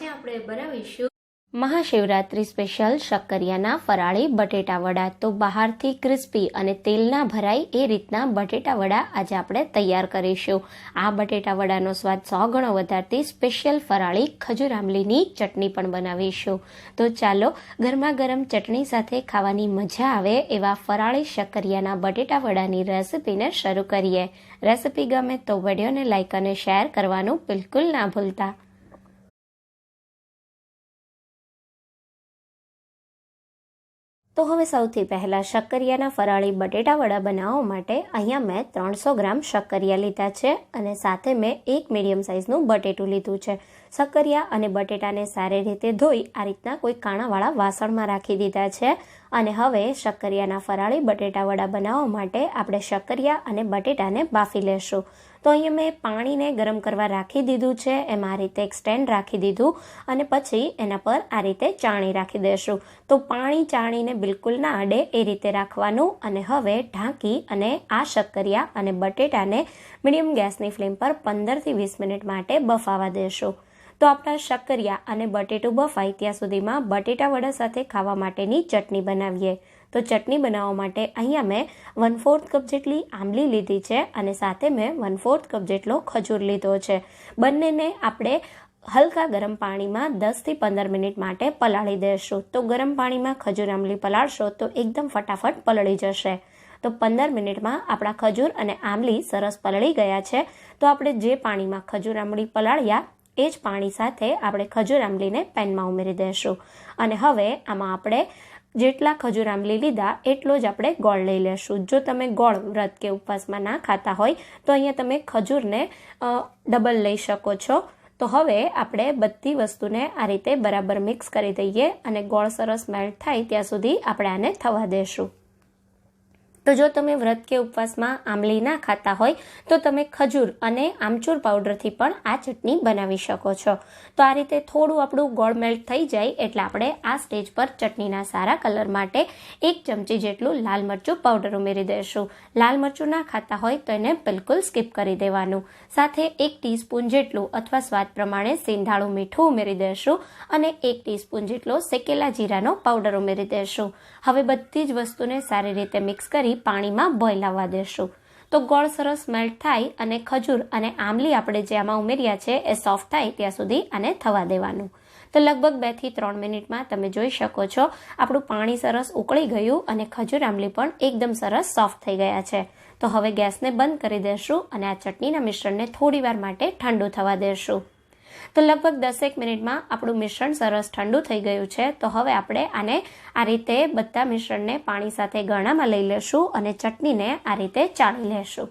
આજે આપણે બનાવીશું મહાશિવરાત્રિ સ્પેશિયલ શક્કરિયાના ફરાળી બટેટા વડા. તો બહારથી ક્રિસ્પી અને તેલના ભરાય એ રીતના બટેટા વડા આજે આપણે તૈયાર કરીશું. આ બટેટા વડાનો સ્વાદ સો ગણો વધારતી સ્પેશિયલ ફરાળી ખજૂર આંબલીની ચટણી પણ બનાવીશું. તો ચાલો ગરમા ગરમ ચટણી સાથે ખાવાની મજા આવે એવા ફરાળી શક્કરિયાના બટેટા વડાની રેસિપીને શરૂ કરીએ. રેસિપી ગમે તો વિડીયોને લાઇક અને શેર કરવાનું બિલકુલ ના ભૂલતા. તો હવે સૌથી પહેલાં શક્કરિયાના ફરાળી બટેટા વડા બનાવવા માટે અહીંયા મેં ત્રણસો ગ્રામ શક્કરિયા લીધા છે અને સાથે મેં એક મીડિયમ સાઇઝનું બટેટું લીધું છે. શક્કરિયા અને બટેટાને સારી રીતે ધોઈ આ રીતના કોઈ કાણાવાળા વાસણમાં રાખી દીધા છે. અને હવે શક્કરિયાના ફરાળી બટેટા વડા બનાવવા માટે આપણે શક્કરિયા અને બટેટાને બાફી લેશું. તો અહીંયા મેં પાણીને ગરમ કરવા રાખી દીધું છે. એમાં આ રીતે એક સ્ટેન્ડ રાખી દીધું અને પછી એના પર આ રીતે ચાણી રાખી દેશું. તો પાણી ચાણીને બિલકુલ ના અડે એ રીતે રાખવાનું અને હવે ઢાંકી અને આ શક્કરિયા અને બટેટાને મીડિયમ ગેસની ફ્લેમ પર પંદરથી વીસ મિનિટ માટે બફાવા દેશું. તો આપણા શક્કરિયા અને બટેટું બફાય ત્યાં સુધીમાં બટેટા વડા સાથે ખાવા માટેની ચટણી બનાવીએ. તો ચટણી બનાવવા માટે અહીંયા મેં વન ફોર્થ કપ જેટલી આંબલી લીધી છે અને સાથે મેં વન ફોર્થ કપ જેટલો ખજૂર લીધો છે. બંનેને આપણે હલકા ગરમ પાણીમાં દસથી પંદર મિનિટ માટે પલાળી દેશું. તો ગરમ પાણીમાં ખજૂર આંબલી પલાળશો તો એકદમ ફટાફટ પલળી જશે. તો પંદર મિનિટમાં આપણા ખજૂર અને આંબલી સરસ પલળી ગયા છે. તો આપણે જે પાણીમાં ખજૂર આંબલી પલાળ્યા, એ જ પાણી સાથે આપણે ખજૂર આંબલીને પેનમાં ઉમેરી દઈશું અને હવે આમાં આપણે જેટલા ખજૂર આંબલી લીધા, એટલો જ આપણે ગોળ લઈ લેશું. જો તમે ગોળ વ્રત કે ઉપવાસમાં ના ખાતા હોય, તો અહીંયા તમે ખજૂરને ડબલ લઈ શકો છો. તો હવે આપણે બધી વસ્તુને આ રીતે બરાબર મિક્સ કરી દઈએ અને ગોળ સરસ મેલ્ટ થાય ત્યાં સુધી આપણે આને થવા દેશું. તો જો તમે વ્રત કે ઉપવાસમાં આંબલી ના ખાતા હોય, તો તમે ખજૂર અને આમચૂર પાવડરથી પણ આ ચટણી બનાવી શકો છો. તો આ રીતે થોડું આપણું ગોળ મેલ્ટ થઈ જાય એટલે આપણે આ સ્ટેજ પર ચટણીના સારા કલર માટે એક ચમચી જેટલું લાલ મરચું પાવડર ઉમેરી દઈશું. લાલ મરચું ના ખાતા હોય તો એને બિલકુલ સ્કીપ કરી દેવાનું. સાથે એક ટીસ્પૂન જેટલું અથવા સ્વાદ પ્રમાણે સેંધાળું મીઠું ઉમેરી દઈશું અને એક ટીસ્પૂન જેટલો શેકેલા જીરાનો પાવડર ઉમેરી દઈશું. હવે બધી જ વસ્તુને સારી રીતે મિક્સ કરી પાણીમાં બોઇલ આવવા દેશું. તો ગોળ સરસ મેલ્ટ થાય અને ખજૂર અને આમલી આપણે જે આમાં ઉમેર્યા છે એ સોફ્ટ થાય ત્યાં સુધી આને થવા દેવાનું. તો લગભગ બેથી ત્રણ મિનિટમાં તમે જોઈ શકો છો, આપણું પાણી સરસ ઉકળી ગયું અને ખજૂર આમલી પણ એકદમ સરસ સોફ્ટ થઈ ગયા છે. તો હવે ગેસને બંધ કરી દેશું અને આ ચટણીના મિશ્રણને થોડી વાર માટે ઠંડુ થવા દેશું. તો લગભગ દસેક મિનિટમાં આપણું મિશ્રણ સરસ ઠંડુ થઈ ગયું છે. તો હવે આપણે આને આ રીતે બધા મિશ્રણને પાણી સાથે ગરણામાં લઈ લેશું અને ચટણીને આ રીતે ચાળી લેશું.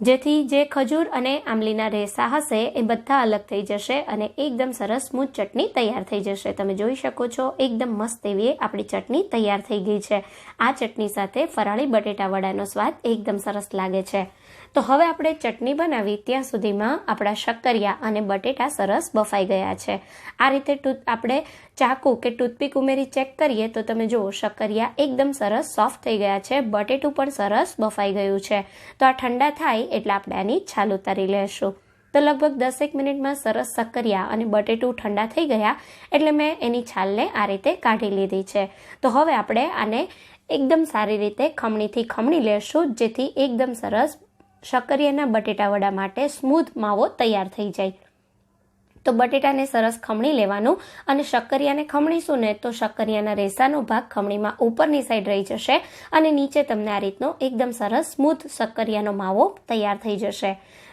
જેથી જે ખજૂર અને આંબલીના રેસા હશે એ બધા અલગ થઈ જશે અને એકદમ સરસ સ્મૂથ ચટણી તૈયાર થઈ જશે. તમે જોઈ શકો છો, એકદમ મસ્ત એવી આપણી ચટણી તૈયાર થઈ ગઈ છે. આ ચટણી સાથે ફરાળી બટેટા વડાનો સ્વાદ એકદમ સરસ લાગે છે. તો હવે આપણે ચટણી બનાવી ત્યાં સુધીમાં આપણા શક્કરિયા અને બટેટા સરસ બફાઈ ગયા છે. આ રીતે ટૂથ આપણે ચાકુ કે ટૂથપીક ઉમેરી ચેક કરીએ તો તમે જુઓ, શક્કરિયા એકદમ સરસ સોફ્ટ થઈ ગયા છે. બટેટું પણ સરસ બફાઈ ગયું છે. તો આ ઠંડા થાય એટલે આપણે આની છાલ ઉતારી લેશું. તો લગભગ દસેક મિનિટમાં સરસ શક્કરિયા અને બટેટું ઠંડા થઈ ગયા એટલે મેં એની છાલને આ રીતે કાઢી લીધી છે. તો હવે આપણે આને એકદમ સારી રીતે ખમણીથી ખમણી લેશું, જેથી એકદમ સરસ શક્કરિયાના બટેટા વડા માટે સ્મૂધ માવો તૈયાર થઈ જાય. તો બટેટાને સરસ ખમણી લેવાનું અને શક્કરિયાને ખમણીશું ને તો શક્કરિયાના રેસાનો ભાગ ખમણીમાં ઉપરની સાઈડ રહી જશે અને નીચે તમને આ રીતનો એકદમ સરસ સ્મૂથ શક્કરિયાનો માવો તૈયાર થઈ જશે.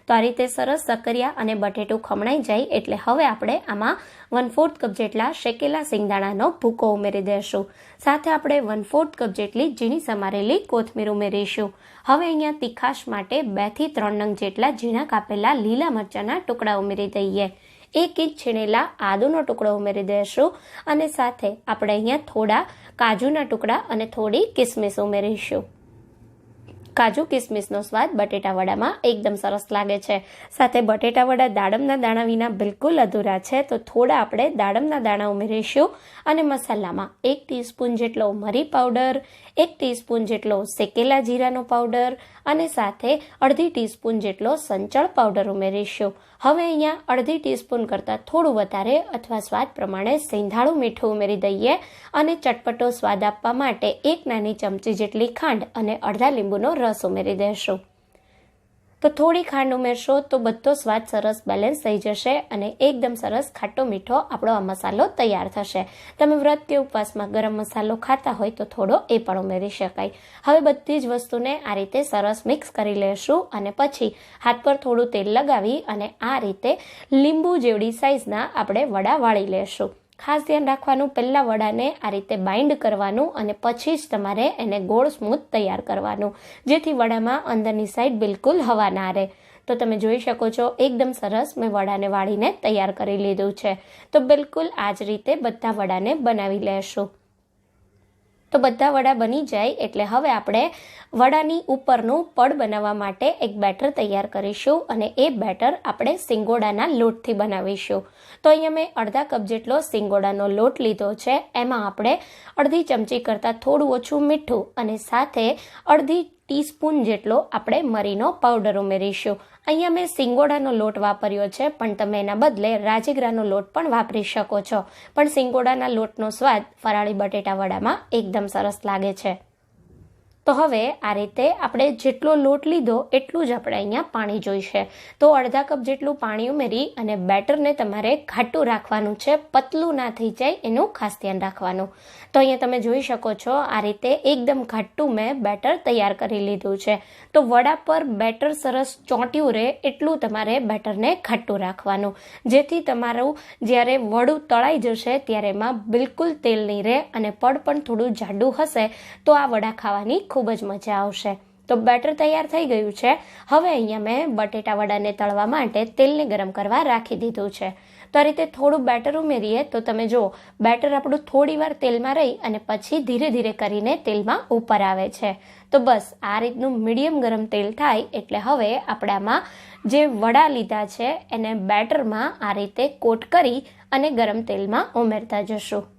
તો આ રીતે સરસ સકરિયા અને બટેટું ખમણાઈ જાય એટલે હવે આપણે આમાં વન ફોર્થ કપ જેટલા શેકેલા સિંગદાણાનો ભૂકો ઉમેરી દઈશું સાથે આપણે વન ફોર્થ કપ જેટલી ઝીણી સમારેલી કોથમીર ઉમેરીશું. હવે અહીંયા તીખાશ માટે બેથી ત્રણ નંગ જેટલા ઝીણા કાપેલા લીલા મરચાના ટુકડા ઉમેરી દઈએ. એક ઇંચ છીણેલા આદુનો ટુકડો ઉમેરી દઈશું અને સાથે આપણે અહીંયા થોડા કાજુના ટુકડા અને થોડી કિસમિસ ઉમેરીશું. કાજુ કિસમિસનો સ્વાદ બટેટા વડામાં એકદમ સરસ લાગે છે. સાથે બટેટાવડા દાડમના દાણા વિના બિલકુલ અધૂરા છે, તો થોડા આપણે દાડમના દાણા ઉમેરીશું અને મસાલામાં એક ટીસ્પૂન જેટલો મરી પાવડર, એક ટીસ્પૂન જેટલો શેકેલા જીરાનો પાવડર અને સાથે અડધી ટીસ્પૂન જેટલો સંચળ પાવડર ઉમેરીશું. હવે અહીંયા અડધી ટીસ્પૂન કરતાં થોડું વધારે અથવા સ્વાદ પ્રમાણે સિંધાળું મીઠું ઉમેરી દઈએ અને ચટપટો સ્વાદ આપવા માટે એક નાની ચમચી જેટલી ખાંડ અને અડધા લીંબુનો રસ ઉમેરી દેશું. તો થોડી ખાંડ ઉમેરશો તો બધો સ્વાદ સરસ બેલેન્સ થઈ જશે અને એકદમ સરસ ખાટો મીઠો આપણો આ મસાલો તૈયાર થશે. તમે વ્રત કે ઉપવાસમાં ગરમ મસાલો ખાતા હોય તો થોડો એ પણ ઉમેરી શકાય. હવે બધી જ વસ્તુને આ રીતે સરસ મિક્સ કરી લેશું અને પછી હાથ પર થોડું તેલ લગાવી અને આ રીતે લીંબુ જેવડી સાઇઝના આપણે વડા વાળી લેશું. ખાસ ધ્યાન રાખવાનું, પહેલાં વડાને આ રીતે બાઇન્ડ કરવાનું અને પછી જ તમારે એને ગોળ સ્મૂથ તૈયાર કરવાનું, જેથી વડામાં અંદરની સાઈડ બિલકુલ હવા ના રહે. તો તમે જોઈ શકો છો, એકદમ સરસ મેં વડાને વાળીને તૈયાર કરી લીધું છે. તો બિલકુલ આ જ રીતે બધા વડાને બનાવી લેશું. તો બધા વડા બની જાય, એટલે હવે આપણે વડાની ઉપરનું પડ બનાવવા માટે એક બેટર તૈયાર કરીશું અને એ બેટર આપણે સિંગોડાના લોટથી બનાવીશું. તો અહીંયા મેં અડધા કપ જેટલો સિંગોડાનો લોટ લીધો છે. એમાં આપણે અડધી ચમચી કરતાં થોડું ઓછું મીઠું અને સાથે અડધી ટીસ્પૂન જેટલો આપણે મરીનો પાવડર ઉમેરીશું. અહીંયા મેં સિંગોડાનો લોટ વાપર્યો છે, પણ તમે એના બદલે રાજગરાનો લોટ પણ વાપરી શકો છો. પણ સિંગોડાના લોટનો સ્વાદ ફરાળી બટેટા વડામાં એકદમ સરસ લાગે છે. તો હવે આ રીતે આપણે જેટલો લોટ લીધો એટલું જ આપણે અહીંયા પાણી જોઈશે. તો અડધા કપ જેટલું પાણી ઉમેરી અને બેટરને તમારે ઘાટું રાખવાનું છે, પતલું ના થઈ જાય એનું ખાસ ધ્યાન રાખવાનું. તો અહીંયા તમે જોઈ શકો છો આ રીતે એકદમ ઘાટું મેં બેટર તૈયાર કરી લીધું છે. તો વડા પર બેટર સરસ ચોંટ્યું રહે એટલું તમારે બેટરને ઘાટું રાખવાનું. જેથી તમારું જ્યારે વડું તળાઈ જશે ત્યારે એમાં બિલકુલ તેલ નહીં રહે અને પડ પણ થોડું જાડું હશે, તો આ વડા ખાવાની ખૂબ જ મજા આવશે. તો બેટર તૈયાર થઈ ગયું છે. હવે અહીંયા મેં બટેટા વડાને તળવા માટે તેલને ગરમ કરવા રાખી દીધું છે. તો આ રીતે થોડું બેટર ઉમેરીએ તો તમે જુઓ, બેટર આપણું થોડી વાર તેલમાં રહી અને પછી ધીરે ધીરે કરીને તેલમાં ઉપર આવે છે. તો બસ, આ રીતનું મીડિયમ ગરમ તેલ થાય એટલે હવે આપણામાં જે વડા લીધા છે એને બેટરમાં આ રીતે કોટ કરી અને ગરમ તેલમાં ઉમેરતા જશું.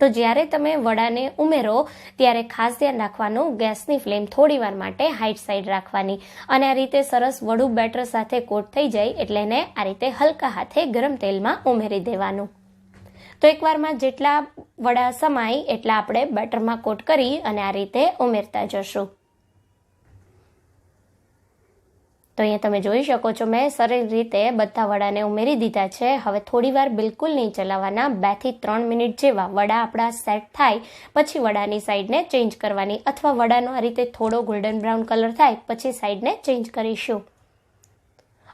તો જ્યારે તમે વડાને ઉમેરો, ત્યારે ખાસ ધ્યાન રાખવાનું ગેસની ફ્લેમ થોડી વાર માટે હાઈટ સાઈડ રાખવાની. અને આ રીતે સરસ વડું બેટર સાથે કોટ થઈ જાય એટલે એને આ રીતે હલકા હાથે ગરમ તેલમાં ઉમેરી દેવાનું. તો એકવારમાં જેટલા વડા સમાય એટલા આપણે બેટરમાં કોટ કરી અને આ રીતે ઉમેરતા જશું. તો અહીંયા તમે જોઈ શકો છો, મેં સરળ રીતે બધા વડાને ઉમેરી દીધા છે. હવે થોડી વાર બિલકુલ નહીં ચલાવવાના બેથી ત્રણ મિનિટ જેવા વડા આપણા સેટ થાય, પછી વડાની સાઈડને ચેન્જ કરવાની, અથવા વડાનો આ રીતે થોડો ગોલ્ડન બ્રાઉન કલર થાય, પછી સાઈડને ચેન્જ કરીશું.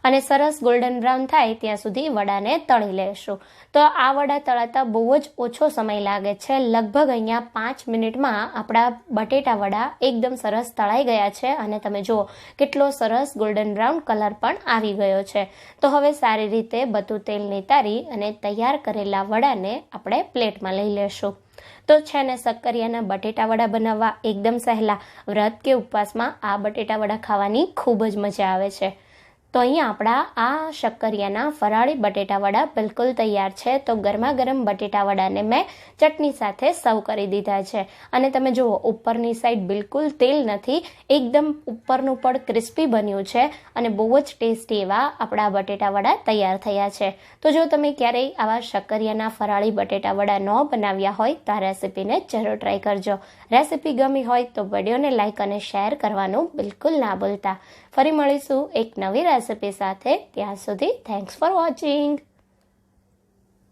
અને સરસ ગોલ્ડન બ્રાઉન થાય ત્યાં સુધી વડાને તળી લેશું. તો આ વડા તળાતા બહુ જ ઓછો સમય લાગે છે. લગભગ અહીંયા પાંચ મિનિટમાં આપણા બટેટા વડા એકદમ સરસ તળાઈ ગયા છે અને તમે જુઓ કેટલો સરસ ગોલ્ડન બ્રાઉન કલર પણ આવી ગયો છે. તો હવે સારી રીતે બધું તેલ નિતારી અને તૈયાર કરેલા વડાને આપણે પ્લેટમાં લઈ લેશું. તો છે ને સક્કરિયાના બટેટા વડા બનાવવા એકદમ સહેલા. વ્રત કે ઉપવાસમાં આ બટેટા વડા ખાવાની ખૂબ જ મજા આવે છે. તો અહીંયા આપણા આ શક્કરિયાના ફરાળી બટેટાવડા બિલકુલ તૈયાર છે. તો ગરમા ગરમ બટેટાવડાને મેં ચટણી સાથે સર્વ કરી દીધા છે. અને તમે જુઓ, ઉપરની સાઈડ બિલકુલ તેલ નથી, એકદમ ઉપરનું પણ ક્રિસ્પી બન્યું છે અને બહુ જ ટેસ્ટી એવા આપણા બટેટાવડા તૈયાર થયા છે. તો જો તમે ક્યારેય આવા શક્કરિયાના ફરાળી બટેટાવડા ન બનાવ્યા હોય, તો આ રેસીપીને જરૂર ટ્રાય કરજો. રેસીપી ગમી હોય તો વિડીયોને લાઇક અને શેર કરવાનું બિલકુલ ના ભૂલતા. ફરી મળીશું એક નવી રેસીપી સાથે ત્યાં સુધી થેન્ક્સ ફોર વોચિંગ